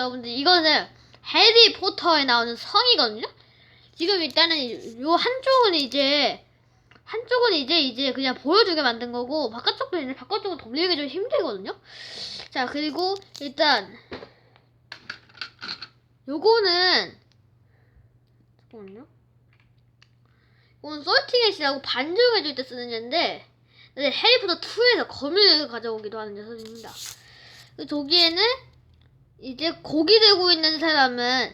여러분들 이거는 해리 포터에 나오는 성이거든요. 지금 일단은 요 한쪽은 이제 한쪽은 이제 이제 그냥 보여주게 만든 거고 바깥쪽도 이제 바깥쪽은 돌리기 좀 힘들거든요. 자 그리고 일단 요거는 잠깐만요. 이건 솔팅햇이라고 반죽해줄 때 쓰는 녀인데 네, 해리포터 2에서 거미를 가져오기도 하는 녀석입니다. 그 저기에는 이제 고기 들고 있는 사람은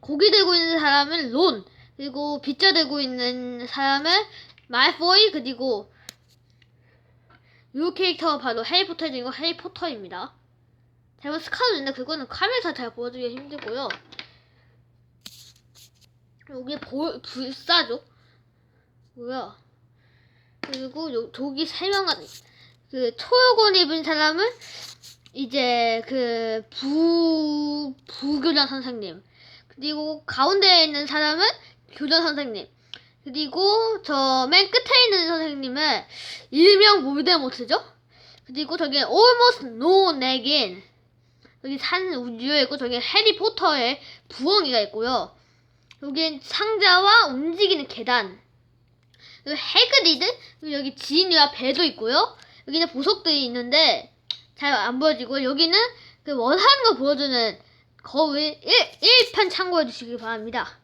고기 들고 있는 사람은 론 그리고 빗자 들고 있는 사람은 말포이 그리고 요 캐릭터가 바로 해리포터의 주인공 해리포터입니다. 잘못 스카우트인데 그거는 카메라에서 잘 보여주기 힘들고요. 여기 볼 불사조 뭐야? 그리고 요 저기 세 명은 그 초록옷 입은 사람은 이제 그 부 부교장 선생님. 그리고 가운데에 있는 사람은 교장 선생님. 그리고 저 맨 끝에 있는 선생님은 일명 몰데모트죠? 그리고 저기 almost no neggin 여기 산 우주에 있고 저기 해리포터의 부엉이가 있고요. 여긴 상자와 움직이는 계단. 그리고 해그리드 여기 지니와 배도 있고요. 여기는 보석들이 있는데 잘 안 보여지고 여기는 그 원하는 거 보여주는 거울 1, 1편 참고해 주시기 바랍니다.